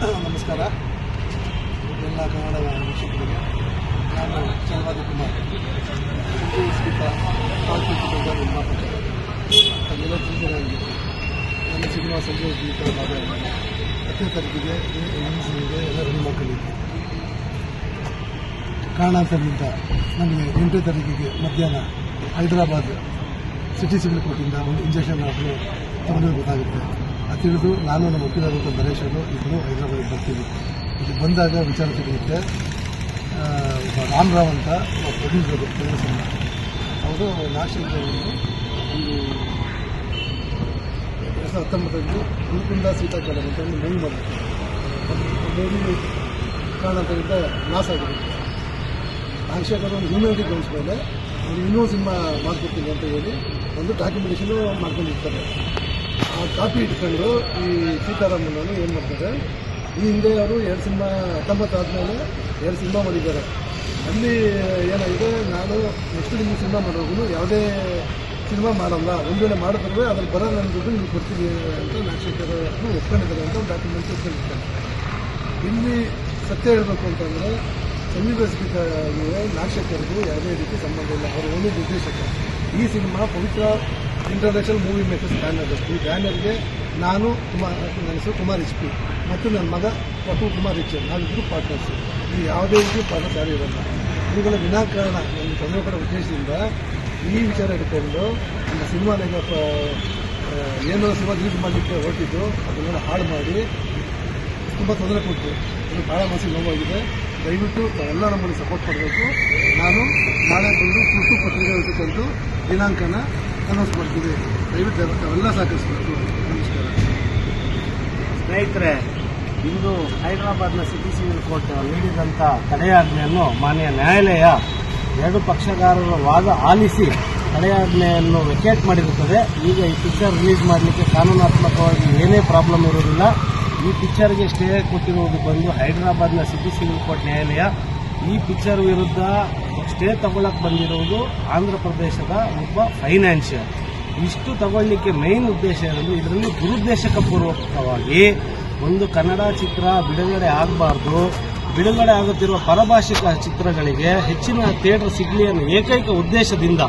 ನಮಸ್ಕಾರ. ಎಲ್ಲ ಕನ್ನಡ ವೀಕ್ಷಕರಿಗೆ ನಾನು ಚಲವಾದಿ ಕುಮಾರ್. ತಿಳಿದಿದೆ ನನಗೆ ನನ್ನ ಸಿನಿಮಾ ಸಂಜೆ ಗೀತ ಹತ್ತನೇ ತಾರೀಕಿಗೆ ಇದೆ ಎಲ್ಲ ಕಾರಣಾಂತರದಿಂದ ನಮಗೆ ಎಂಟನೇ ತಾರೀಕಿಗೆ ಮಧ್ಯಾಹ್ನ ಹೈದರಾಬಾದ್ ಸಿಟಿ ಸಿವಿಲ್ ಕೋರ್ಟಿಂದ ಒಂದು ಇಂಜೆಕ್ಷನ್ ಆಗಲು ತೊಂದರೆ ಗೊತ್ತಾಗುತ್ತೆ ತಿಳಿದು ನಾನು ನಮ್ಮ ವಕೀಲರಾದಂಥ ನರೇಶ್ ಅವರು ಇಬ್ಬರು ಹೈದರಾಬಾದಿಗೆ ಬರ್ತೀವಿ. ಇಲ್ಲಿ ಬಂದಾಗ ವಿಚಾರ ತಿಳಿಯುತ್ತೆ ರಾಮರಾವ್ ಅಂತ ಪ್ರೊಡ್ಯೂಸರು ಪ್ರೊಡ್ಯೂಸರ್ ಅವರು ನ್ಯಾಷನಲ್ ಒಂದು ಎರಡು ಸಾವಿರದ ಹತ್ತೊಂಬತ್ತರಲ್ಲಿ ಗುರುಕುಂಡ ಸೀತಾಕಾಲ ಅಂತ ಒಂದು ಮೂವಿ ಮಾಡಿದ್ರು. ಕಾರಣದಿಂದ ಲಾಸ್ ಆಗಿರುತ್ತೆ. ನಾಗಶೇಖರ್ ಒಂದು ಹ್ಯೂಮ್ಯಾನಿಟಿ ಗ್ರೌಂಡ್ಸ್ ಮೇಲೆ ಒಂದು ಇನ್ನೂ ಸಿನಿಮಾ ಮಾಡ್ಕೊಡ್ತೀನಿ ಅಂತ ಹೇಳಿ ಒಂದು ಡಾಕ್ಯುಮೆಂಟೇಷನು ಮಾಡ್ಕೊಂಡಿರ್ತಾರೆ. ಕಾಪಿ ಇಟ್ಕೊಂಡು ಈ ಸೀತಾರಾಮನ್ ಏನು ಮಾಡ್ತಾರೆ? ಈ ಹಿಂದೆ ಅವರು ಎರಡು ಸಿನಿಮಾ, ಹತ್ತೊಂಬತ್ತು ಆದಮೇಲೆ ಎರಡು ಸಿನಿಮಾ ಮಾಡಿದ್ದಾರೆ. ಅಲ್ಲಿ ಏನಾಗಿದೆ? ನಾನು ನೆಕ್ಸ್ಟ್ ನಿಮ್ಮ ಸಿನಿಮಾ ಮಾಡೋದು ಯಾವುದೇ ಸಿನಿಮಾ ಮಾಡಲ್ಲ. ಒಂದು ವೇಳೆ ಮಾಡಿದ್ರೆ ಅದ್ರಲ್ಲಿ ಬರೋಲ್ಲ ದುಡ್ಡು ನಿಮ್ಗೆ ಕೊಡ್ತೀನಿ ಅಂತ ನಾಗಶೇಖರ್ ಒಪ್ಕೊಂಡಿದ್ದಾರೆ ಅಂತ ಡಾಕ್ಯುಮೆಂಟ್ ಇಟ್ಕೊಂಡಿರ್ತಾರೆ ಇಲ್ಲಿ ಸತ್ಯ ಹೇಳಬೇಕು ಅಂತಂದರೆ ಸಮೀಪಿಸಬೇಕಾಗಿದೆ ನಾಗಶೇಖರ್ಗೂ ಯಾವುದೇ ರೀತಿ ಸಂಬಂಧ ಇಲ್ಲ. ಅವರು ಒಂದು ನಿರ್ದೇಶಕ. ಈ cinema Pavitra international movie makers banner ಈ ಬ್ಯಾನರ್ಗೆ ನಾನು ಕುಮಾರ್, ನನ್ನ ಹೆಸರು ಕುಮಾರ್ ಎಚ್ ಪಿ ಮತ್ತು ನನ್ನ ಮಗ ಪಟು ಕುಮಾರ್ ಎಚ್ ನಾವಿಬ್ಬರು ಪಾರ್ಟ್ನರ್ಸ್ ಈ ಯಾವುದೇ ರೀತಿ ಪಾರ್ಟ್ನರ್ಸ್ ಯಾರು ಇರಲ್ಲ. ಇವುಗಳ ವಿನಾಕಾರಣ ನನ್ನ ತಂದೆ ಉದ್ದೇಶದಿಂದ ಈ ವಿಚಾರ ಇಟ್ಕೊಂಡು ನಮ್ಮ ಸಿನಿಮಾನಾಗ ಏನೋ ಸಿನಿಮಾ ರಿಲೀಸ್ ಮಾಡಲಿಕ್ಕೆ ಹೊರಟಿದ್ದು, ಅದನ್ನೆಲ್ಲ ಹಾಳು ಮಾಡಿ ತುಂಬ ತೊಂದರೆ ಕೊಟ್ಟು ಅದು ಭಾಳ ಮನಸ್ಸಿಗೆ ನೋವಾಗಿದೆ. ದಯವಿಟ್ಟು ಎಲ್ಲ ನಮ್ಮನ್ನು ಸಪೋರ್ಟ್ ಮಾಡಬೇಕು ನಾನು ನಾಳೆ ಬಂದು ತುರ್ತು ಪತ್ರಿಕೆ ಇಟ್ಟುಕೊಂಡು ದಿನಾಂಕನ ಅನೌನ್ಸ್ ಮಾಡ್ತೀವಿ ದಯವಿಟ್ಟು ತಾವೆಲ್ಲ ಸಹಕರಿಸಬೇಕು. ನಮಸ್ಕಾರ. ಸ್ನೇಹಿತರೆ, ಇಂದು ಹೈದರಾಬಾದ್ನ ಸಿಟಿ ಸಿವಿಲ್ ಕೋರ್ಟ್ ನೀಡಿದಂಥ ತಡೆಯಾಜ್ಞೆಯನ್ನು ಮಾನ್ಯ ನ್ಯಾಯಾಲಯ ಎರಡು ಪಕ್ಷಗಾರರ ವಾದ ಆಲಿಸಿ ತಡೆಯಾಜ್ಞೆಯನ್ನು ವೆಕೇಟ್ ಮಾಡಿರುತ್ತದೆ. ಈಗ ಈ ಪಿಕ್ಚರ್ ರಿಲೀಸ್ ಮಾಡಲಿಕ್ಕೆ ಕಾನೂನಾತ್ಮಕವಾಗಿ ಏನೇ ಪ್ರಾಬ್ಲಮ್ ಇರುವುದಿಲ್ಲ. ಈ ಪಿಕ್ಚರ್ಗೆ ಸ್ಟೇ ಕೊಟ್ಟಿರುವುದು ಬಂದು ಹೈದರಾಬಾದ್ನ ಸಿಟಿ ಸಿವಿಲ್ ಕೋರ್ಟ್ ನ್ಯಾಯಾಲಯ. ಈ ಪಿಕ್ಚರ್ ವಿರುದ್ಧ ಸ್ಟೇ ತಗೊಳ್ಳಕ್ಕೆ ಬಂದಿರುವುದು ಆಂಧ್ರ ಪ್ರದೇಶದ ಒಬ್ಬ ಫೈನಾನ್ಷಿಯಲ್ ಇಷ್ಟು ತಗೊಳ್ಳಿಕ್ಕೆ ಮೇನ್ ಉದ್ದೇಶ ಇರೋದು ಇದರಲ್ಲಿ ದುರುದ್ದೇಶಕ ಪೂರ್ವಕವಾಗಿ ಒಂದು ಕನ್ನಡ ಚಿತ್ರ ಬಿಡುಗಡೆ ಆಗಬಾರ್ದು. ಬಿಡುಗಡೆ ಆಗುತ್ತಿರುವ ಪರಭಾಷಿಕ ಚಿತ್ರಗಳಿಗೆ ಹೆಚ್ಚಿನ ಥಿಯೇಟರ್ ಸಿಗಲಿ ಅನ್ನೋ ಏಕೈಕ ಉದ್ದೇಶದಿಂದ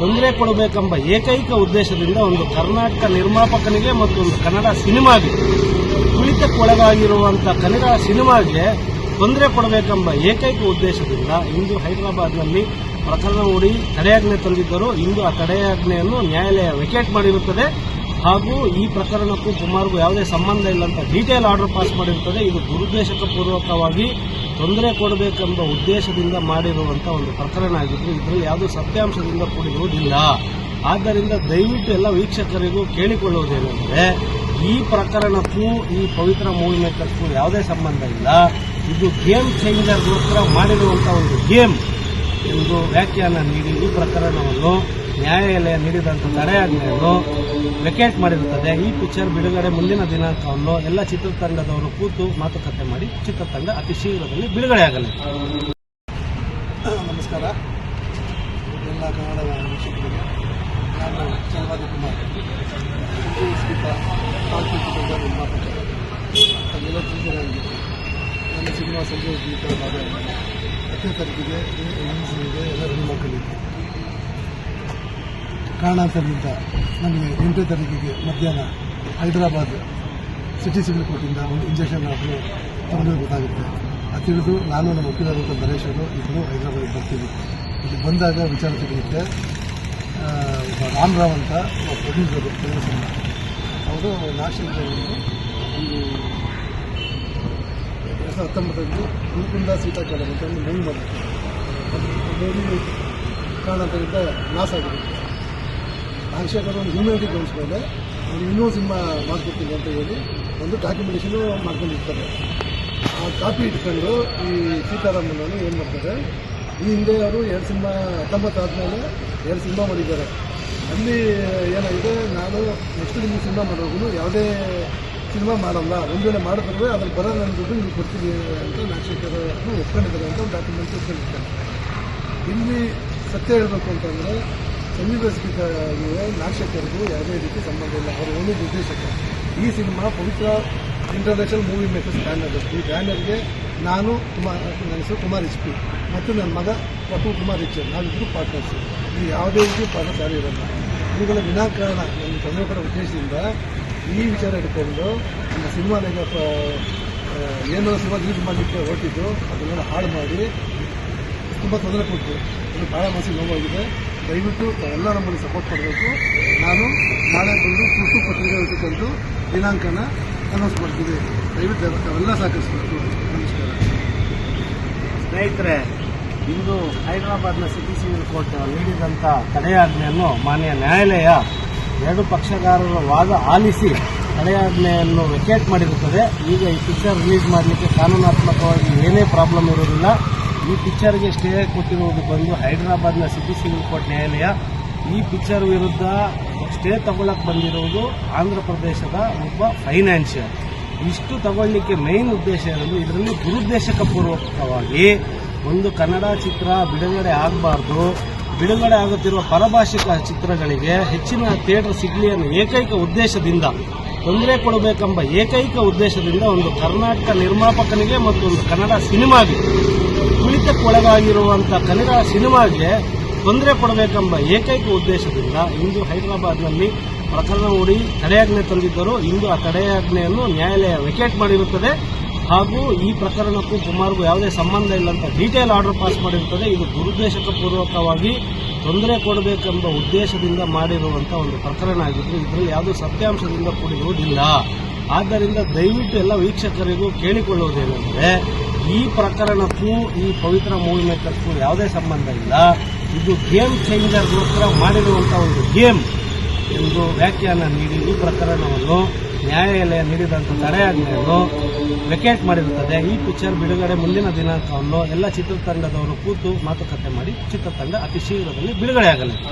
ತೊಂದರೆ ಕೊಡಬೇಕೆಂಬ ಏಕೈಕ ಉದ್ದೇಶದಿಂದ ಒಂದು ಕರ್ನಾಟಕ ನಿರ್ಮಾಪಕನಿಗೆ ಮತ್ತು ಒಂದು ಕನ್ನಡ ಸಿನಿಮಾಗೆ ತುಳಿತಕ್ಕೊಳಗಾಗಿರುವಂಥ ಕನ್ನಡ ಸಿನಿಮಾಗೆ ತೊಂದರೆ ಕೊಡಬೇಕೆಂಬ ಏಕೈಕ ಉದ್ದೇಶದಿಂದ ಇಂದು ಹೈದರಾಬಾದ್ನಲ್ಲಿ ಪ್ರಕರಣ ಹೂಡಿ ತಡೆಯಾಜ್ಞೆ ತಂದಿದ್ದರು. ಇಂದು ಆ ತಡೆಯಾಜ್ಞೆಯನ್ನು ನ್ಯಾಯಾಲಯ ವೆಕೇಟ್ ಮಾಡಿರುತ್ತದೆ. ಹಾಗೂ ಈ ಪ್ರಕರಣಕ್ಕೂ ಕುಮಾರ್ಗೂ ಯಾವುದೇ ಸಂಬಂಧ ಇಲ್ಲ ಅಂತ ಡೀಟೇಲ್ ಆರ್ಡರ್ ಪಾಸ್ ಮಾಡಿರುತ್ತದೆ ಇದು ದುರುದ್ದೇಶಕ ಪೂರ್ವಕವಾಗಿ ತೊಂದರೆ ಕೊಡಬೇಕೆಂಬ ಉದ್ದೇಶದಿಂದ ಮಾಡಿರುವಂಥ ಒಂದು ಪ್ರಕರಣ ಆಗಿದ್ದು, ಇದರಲ್ಲಿ ಯಾವುದೇ ಸತ್ಯಾಂಶದಿಂದ ಕೂಡಿರುವುದಿಲ್ಲ. ಆದ್ದರಿಂದ ದಯವಿಟ್ಟು ಎಲ್ಲ ವೀಕ್ಷಕರಿಗೂ ಕೇಳಿಕೊಳ್ಳುವುದೇನೆಂದರೆ, ಈ ಪ್ರಕರಣಕ್ಕೂ ಈ ಪವಿತ್ರ ಮೂವಿ ಮೇಕರ್ಸ್ಗೂ ಯಾವುದೇ ಸಂಬಂಧ ಇಲ್ಲ. ಇದು ಗೇಮ್ ಚೇಂಜರ್ಗೋಸ್ಕರ ಮಾಡಿರುವಂಥ ಒಂದು ಗೇಮ್ ಎಂದು ವ್ಯಾಖ್ಯಾನ ನೀಡಿ ಈ ಪ್ರಕರಣವನ್ನು ನ್ಯಾಯಾಲಯ ನೀಡಿದಂಥ ತಡೆಯಾಜ್ಞೆಯನ್ನು ವೆಕೇಟ್ ಮಾಡಿರುತ್ತದೆ ಈ ಪಿಕ್ಚರ್ ಬಿಡುಗಡೆ ಮುಂದಿನ ದಿನಾಂಕವನ್ನು ಎಲ್ಲ ಚಿತ್ರತಂಡದವರು ಕೂತು ಮಾತುಕತೆ ಮಾಡಿ ಚಿತ್ರತಂಡ ಅತಿ ಶೀಘ್ರದಲ್ಲಿ ಆಗಲಿ ನಮಸ್ಕಾರ ಎಲ್ಲ ಕನ್ನಡ ನನ್ನ ಸಿನಿಮಾ ಸಂಜೆ ಗೀತ ಅತ್ಯಂತ ಇದೆ ಎಲ್ಲ ಕಾರಣಾಂತರದಿಂದ ನಮಗೆ ಎಂಟನೇ ತಾರೀಕಿಗೆ ಮಧ್ಯಾಹ್ನ ಹೈದರಾಬಾದ್ ಸಿಟಿ ಸಿವಿಲ್ ಕೋರ್ಟಿಂದ ಒಂದು ಇಂಜೆಕ್ಷನ್ ಹಾಕಲು ತಗೊಂಡು ಗೊತ್ತಾಗುತ್ತೆ ಅದು ತಿಳಿದು ನಾನು ನಮ್ಮ ವಕೀಲರಾದಂಥ ನರೇಶ್ ಅವರು ಇಬ್ಬರು ಹೈದರಾಬಾದಿಗೆ ಬರ್ತೀವಿ. ಇಲ್ಲಿ ಬಂದಾಗ ವಿಚಾರ ತಿಳಿಯುತ್ತೆ. ರಾಮ್ ರಾವ್ ಅಂತ ಪ್ರೊಡ್ಯೂಸರು ಪ್ರೊಡ್ಯೂಸರ್ ಅವರು ನ್ಯಾಷನಲ್ ಒಂದು ಎರಡು ಸಾವಿರದ ಹತ್ತೊಂಬತ್ತರಲ್ಲಿ ಗುರುಕುಂಡ ಸೀತಾಕಾಲ ಅಂತ ಒಂದು ಮೂವಿ ಮಾಡಿದ್ರು. ಕಾರಣದಿಂದ ಲಾಸ್ ಆಗಿರುತ್ತೆ ಹ್ಯೂಮ್ಯಾನಿಟಿ ಗ್ರೌಂಡ್ಸ್ ಮೇಲೆ ಒಂದು ಇನ್ನೂ ಸಿನಿಮಾ ಮಾಡ್ಕೊಡ್ತೀನಿ ಅಂತ ಹೇಳಿ ಒಂದು ಡಾಕ್ಯುಮೆಂಟೇಷನು ಮಾಡ್ಕೊಂಡಿರ್ತಾರೆ. ಆ ಕಾಪಿ ಇಟ್ಕೊಂಡು ಈ ಸೀತಾರಾಮನ್ ಏನು ಮಾಡ್ತಾರೆ, ಈ ಹಿಂದೆ ಅವರು ಎರಡು ಸಿನಿಮಾ, ಹತ್ತೊಂಬತ್ತು ಆದಮೇಲೆ ಎರಡು ಸಿನಿಮಾ ಮಾಡಿದ್ದಾರೆ. ಅಲ್ಲಿ ಏನಾಗಿದೆ, ನಾನು ನೆಕ್ಸ್ಟ್ ನಿಮಗೆ ಸಿನಿಮಾ ಮಾಡೋದು ಯಾವುದೇ ಸಿನಿಮಾ ಮಾಡಲ್ಲ, ಒಂದು ವೇಳೆ ಮಾಡಿದ್ರೆ ಅದ್ರ ಬರ ನನ್ನ ದುಡ್ಡು ನೀವು ಕೊಡ್ತೀನಿ ಅಂತ ನಾಗಶೇಖರ್ ಒಪ್ಕೊಂಡಿದ್ದಾರೆ ಅಂತ ಡಾಕ್ಯುಮೆಂಟ್ ಇಲ್ಲಿ ಸತ್ಯ ಹೇಳಬೇಕು ಅಂತಂದರೆ ಸಮೀಪಿಸಬೇಕಾಗಿದೆ ನಾಶಕರಿಗೂ ಯಾವುದೇ ರೀತಿ ಸಂಬಂಧ ಇಲ್ಲ. ಅವರು ಒಂದು ನಿರ್ದೇಶಕ. ಈ cinema Pavitra international movie makers banner ಈ ಬ್ಯಾನರ್ಗೆ ನಾನು ಕುಮಾರ್, ನನ್ನ ಹೆಸರು ಕುಮಾರ್ ಎಚ್ ಪಿ ಮತ್ತು ನನ್ನ ಮಗ ಪ್ರಫುಲ್ ಕುಮಾರ್ ಎಚ್ ನಾವಿಬ್ಬರು ಪಾರ್ಟ್ನರ್ಸ್ ಇದು ಯಾವುದೇ ರೀತಿ ಪಾರ್ಟ್ನರ್ಸ್ ಯಾರು ಇರಲ್ಲ. ಇವುಗಳ ವಿನಾಕಾರಣ ನನ್ನ ಪಡೋ ಉದ್ದೇಶದಿಂದ ಈ ವಿಚಾರ ಇಟ್ಕೊಂಡು ನಮ್ಮ ಸಿನಿಮಾದಾಗ ಏನೋ ಸಿನಿಮಾ ರಿಲೀಸ್ ಮಾಡಲಿಕ್ಕೆ ಹೊರಟಿದ್ದು, ಅದನ್ನೆಲ್ಲ ಹಾಳು ಮಾಡಿ ತುಂಬ ತೊಂದರೆ ಕೊಟ್ಟರು ಅದು ಭಾಳ ಮನಸ್ಸಿಗೆ ನೋವಾಗಿದೆ. ದಯವಿಟ್ಟು ತಾವೆಲ್ಲ ನಮ್ಮಲ್ಲಿ ಸಪೋರ್ಟ್ ಮಾಡಬೇಕು. ನಾನು ನಾಳೆ ಬಂದು ತುರ್ತು ಪತ್ರಿಕೆ ಇಟ್ಟುಕೊಂಡು ದಿನಾಂಕನ ಅನೌನ್ಸ್ ಮಾಡ್ತೀವಿ ದಯವಿಟ್ಟು ತಾವೆಲ್ಲ ಸಹಕರಿಸಬೇಕು. ನಮಸ್ಕಾರ. ಸ್ನೇಹಿತರೆ, ಇಂದು ಹೈದರಾಬಾದ್ನ ಸಿಟಿ ಸಿವಿಲ್ ಕೋರ್ಟ್ ನೀಡಿದಂಥ ತಡೆಯಾಜ್ಞೆಯನ್ನು ಮಾನ್ಯ ನ್ಯಾಯಾಲಯ ಎರಡು ಪಕ್ಷಗಾರರ ವಾದ ಆಲಿಸಿ ತಡೆಯಾಜ್ಞೆಯನ್ನು ವೆಕೇಟ್ ಮಾಡಿರುತ್ತದೆ. ಈಗ ಈ ಪಿಕ್ಚರ್ ರಿಲೀಸ್ ಮಾಡಲಿಕ್ಕೆ ಕಾನೂನಾತ್ಮಕವಾಗಿ ಏನೇ ಪ್ರಾಬ್ಲಮ್ ಇರೋದಿಲ್ಲ ಈ ಪಿಕ್ಚರ್ಗೆ ಸ್ಟೇ ಕೊಟ್ಟಿರುವುದು ಬಂದು ಹೈದರಾಬಾದ್ನ ಸಿಟಿ ಸಿವಿಲ್ ಕೋರ್ಟ್ ನ್ಯಾಯಾಲಯ. ಈ ಪಿಕ್ಚರ್ ವಿರುದ್ಧ ಸ್ಟೇ ತಗೊಳ್ಳಕ್ಕೆ ಬಂದಿರುವುದು ಆಂಧ್ರ ಪ್ರದೇಶದ ಒಬ್ಬ ಫೈನಾನ್ಷಿಯಲ್ ಇಷ್ಟು ತಗೊಳ್ಳಿಕ್ಕೆ ಮೇನ್ ಉದ್ದೇಶ ಏನಂದ್ರೆ ಇದರಲ್ಲಿ ದುರುದ್ದೇಶಕ ಪೂರ್ವಕವಾಗಿ ಒಂದು ಕನ್ನಡ ಚಿತ್ರ ಬಿಡುಗಡೆ ಆಗಬಾರ್ದು. ಬಿಡುಗಡೆ ಆಗುತ್ತಿರುವ ಪರಭಾಷಿಕ ಚಿತ್ರಗಳಿಗೆ ಹೆಚ್ಚಿನ ಥಿಯೇಟರ್ ಸಿಗಲಿ ಅನ್ನೋ ಏಕೈಕ ಉದ್ದೇಶದಿಂದ, ತೊಂದರೆ ಕೊಡಬೇಕೆಂಬ ಏಕೈಕ ಉದ್ದೇಶದಿಂದ ಒಂದು ಕರ್ನಾಟಕ ನಿರ್ಮಾಪಕನಿಗೆ ಮತ್ತು ಒಂದು ಕನ್ನಡ ಸಿನಿಮಾಗೆ ತುಳಿತಕ್ಕೊಳಗಾಗಿರುವಂಥ ಕನ್ನಡ ಸಿನಿಮಾಗೆ ತೊಂದರೆ ಕೊಡಬೇಕೆಂಬ ಏಕೈಕ ಉದ್ದೇಶದಿಂದ ಇಂದು ಹೈದರಾಬಾದ್ನಲ್ಲಿ ಪ್ರಕರಣ ಹೂಡಿ ತಡೆಯಾಜ್ಞೆ ತಂದಿದ್ದರು. ಇಂದು ಆ ತಡೆಯಾಜ್ಞೆಯನ್ನು ನ್ಯಾಯಾಲಯ ವೆಕೇಟ್ ಮಾಡಿರುತ್ತದೆ. ಹಾಗೂ ಈ ಪ್ರಕರಣಕ್ಕೂ ಕುಮಾರ್ಗೂ ಯಾವುದೇ ಸಂಬಂಧ ಇಲ್ಲ ಅಂತ ಡೀಟೇಲ್ ಆರ್ಡರ್ ಪಾಸ್ ಮಾಡಿರುತ್ತದೆ. ಇದು ದುರುದ್ದೇಶಕ ಪೂರ್ವಕವಾಗಿ ತೊಂದರೆ ಕೊಡಬೇಕೆಂಬ ಉದ್ದೇಶದಿಂದ ಮಾಡಿರುವಂಥ ಒಂದು ಪ್ರಕರಣ ಆಗಿದ್ದು, ಇದರಲ್ಲಿ ಯಾವುದೂ ಸತ್ಯಾಂಶದಿಂದ ಕೂಡಿರುವುದಿಲ್ಲ. ಆದ್ದರಿಂದ ದಯವಿಟ್ಟು ಎಲ್ಲ ವೀಕ್ಷಕರಿಗೂ ಕೇಳಿಕೊಳ್ಳುವುದೇನೆಂದರೆ ಈ ಪ್ರಕರಣಕ್ಕೂ, ಈ ಪವಿತ್ರ ಮೂವಿ ಮೇಕರ್ಸ್ಗೂ ಯಾವುದೇ ಸಂಬಂಧ ಇಲ್ಲ. ಇದು ಗೇಮ್ ಚೇಂಜರ್ಗೋಸ್ಕರ ಮಾಡಿರುವಂಥ ಒಂದು ಗೇಮ್ ಎಂದು ವ್ಯಾಖ್ಯಾನ ನೀಡಿ, ಈ ಪ್ರಕರಣವನ್ನು ನ್ಯಾಯಾಲಯ ನೀಡಿದಂಥ ತಡೆಯಾಜ್ಞೆಯನ್ನು ವೆಕೇಟ್ ಮಾಡಿರುತ್ತದೆ. ಈ ಪಿಕ್ಚರ್ ಬಿಡುಗಡೆ ಮುಂದಿನ ದಿನಾಂಕವನ್ನು ಎಲ್ಲ ಚಿತ್ರತಂಡದವರು ಕೂತು ಮಾತುಕತೆ ಮಾಡಿ, ಚಿತ್ರತಂಡ ಅತಿ ಶೀಘ್ರದಲ್ಲಿ ಬಿಡುಗಡೆಯಾಗಲಿದೆ